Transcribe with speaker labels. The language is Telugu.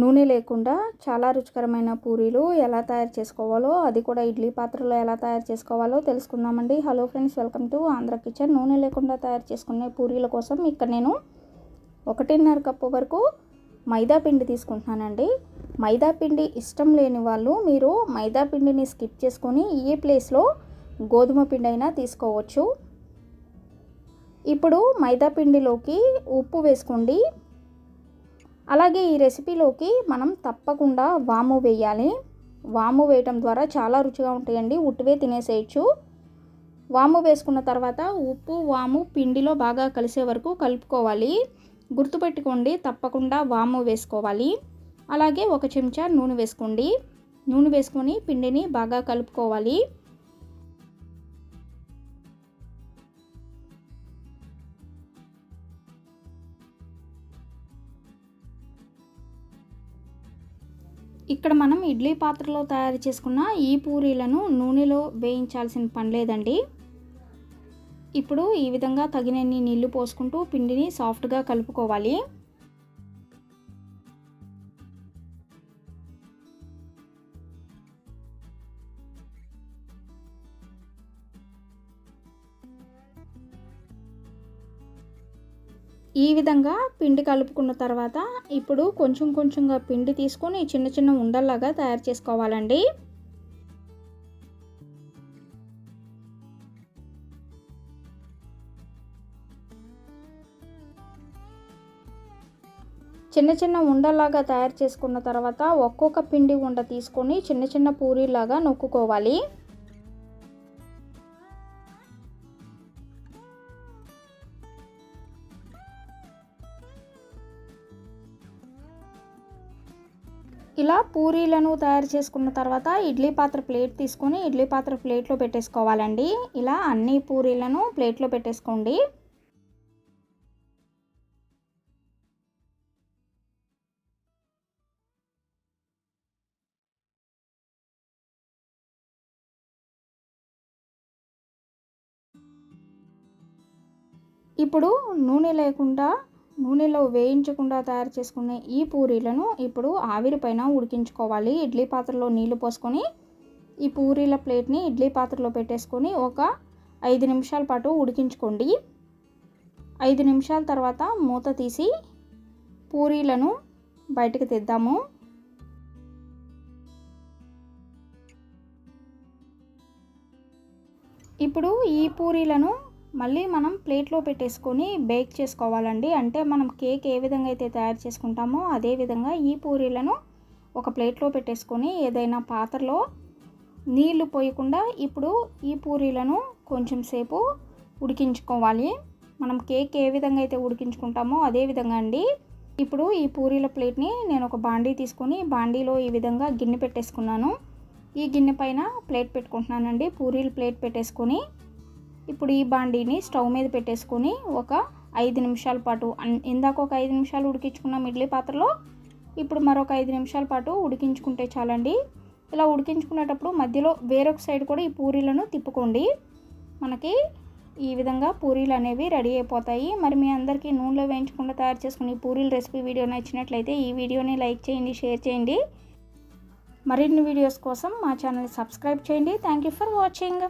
Speaker 1: నూనె లేకుండా చాలా రుచికరమైన పూరీలు ఎలా తయారు చేసుకోవాలో అది కూడా ఇడ్లీ పాత్రలో ఎలా తయారు చేసుకోవాలో తెలుసుకుందామండి. Hello friends welcome to Andhra kitchen నూనె లేకుండా తయారు చేసుకునే పూరీల కోసం ఇక్కడ నేను ఒకటిన్నర కప్పు వరకు మైదా పిండి తీసుకుంటున్నానండి. మైదా పిండి ఇష్టం లేని వాళ్ళు మీరు మైదా పిండిని స్కిప్ చేసుకొని ఈ ప్లేస్లో గోధుమ పిండి అయినా తీసుకోవచ్చు. ఇప్పుడు మైదా పిండిలోకి ఉప్పు వేసుకోండి. అలాగే ఈ రెసిపీలోకి మనం తప్పకుండా వాము వేయాలి. వాము వేయటం ద్వారా చాలా రుచిగా ఉంటాయండి. ఉట్టివే తినేసేయచ్చు. వాము వేసుకున్న తర్వాత ఉప్పు వాము పిండిలో బాగా కలిసే వరకు కలుపుకోవాలి. గుర్తుపెట్టుకోండి తప్పకుండా వాము వేసుకోవాలి. అలాగే ఒక చెంచా నూనె వేసుకోండి. నూనె వేసుకొని పిండిని బాగా కలుపుకోవాలి. ఇక్కడ మనం ఇడ్లీ పాత్రలో తయారు చేసుకున్న ఈ పూరీలను నూనెలో వేయించాల్సిన పని లేదండి. ఇప్పుడు ఈ విధంగా తగినన్ని నీళ్ళు పోసుకుంటూ పిండిని సాఫ్ట్గా కలుపుకోవాలి. ఈ విధంగా పిండి కలుపుకున్న తర్వాత ఇప్పుడు కొంచెం కొంచెంగా పిండి తీసుకొని చిన్న చిన్న ఉండల్లాగా తయారు చేసుకోవాలండి. చిన్న చిన్న ఉండలాగా తయారు చేసుకున్న తర్వాత ఒక్కొక్క పిండి ఉండ తీసుకొని చిన్న చిన్న పూరీలాగా నొక్కుకోవాలి. ఇలా పూరీలను తయారు చేసుకున్న తర్వాత ఇడ్లీ పాత్ర ప్లేట్ తీసుకొని ఇడ్లీ పాత్ర ప్లేట్లో పెట్టేసుకోవాలండి. ఇలా అన్ని పూరీలను ప్లేట్లో పెట్టేసుకోండి. ఇప్పుడు నూనె లేకుండా నూనెలో వేయించకుండా తయారు చేసుకునే ఈ పూరీలను ఇప్పుడు ఆవిరి పైన ఉడికించుకోవాలి. ఇడ్లీ పాత్రలో నీళ్ళు పోసుకొని ఈ పూరీల ప్లేట్ని ఇడ్లీ పాత్రలో పెట్టేసుకొని ఒక ఐదు నిమిషాల పాటు ఉడికించుకోండి. ఐదు నిమిషాల తర్వాత మూత తీసి పూరీలను బయటకు తెద్దాము. ఇప్పుడు ఈ పూరీలను మళ్ళీ మనం ప్లేట్లో పెట్టేసుకొని బేక్ చేసుకోవాలండి. అంటే మనం కేక్ ఏ విధంగా అయితే తయారు చేసుకుంటామో అదే విధంగా ఈ పూరీలను ఒక ప్లేట్లో పెట్టేసుకొని ఏదైనా పాత్రలో నీళ్ళు పోయకుండా ఇప్పుడు ఈ పూరీలను కొంచెం సేపు ఉడికించుకోవాలి. మనం కేక్ ఏ విధంగా అయితే ఉడికించుకుంటామో అదే విధంగా అండి. ఇప్పుడు ఈ పూరీల ప్లేట్ని నేను ఒక బాండీ తీసుకొని బాండీలో ఈ విధంగా గిన్నె పెట్టేసుకున్నాను. ఈ గిన్నె పైన ప్లేట్ పెట్టుకుంటున్నానండి. పూరీలు ప్లేట్ పెట్టేసుకొని ఇప్పుడు ఈ బాండీని స్టవ్ మీద పెట్టేసుకొని ఒక ఐదు నిమిషాల పాటు ఇందాక ఒక ఐదు నిమిషాలు ఉడికించుకున్నాం ఇడ్లీ పాత్రలో. ఇప్పుడు మరొక ఐదు నిమిషాల పాటు ఉడికించుకుంటే చాలండి. ఇలా ఉడికించుకునేటప్పుడు మధ్యలో వేరొక సైడ్ కూడా ఈ పూరీలను తిప్పుకోండి. మనకి ఈ విధంగా పూరీలు అనేవి రెడీ అయిపోతాయి. మరి మీ అందరికీ నూనెలో వేయించకుండా తయారు చేసుకుని ఈ పూరీల రెసిపీ వీడియో నచ్చినట్లయితే ఈ వీడియోని లైక్ చేయండి షేర్ చేయండి. మరిన్ని వీడియోస్ కోసం మా ఛానల్ని సబ్స్క్రైబ్ చేయండి. Thank you for watching.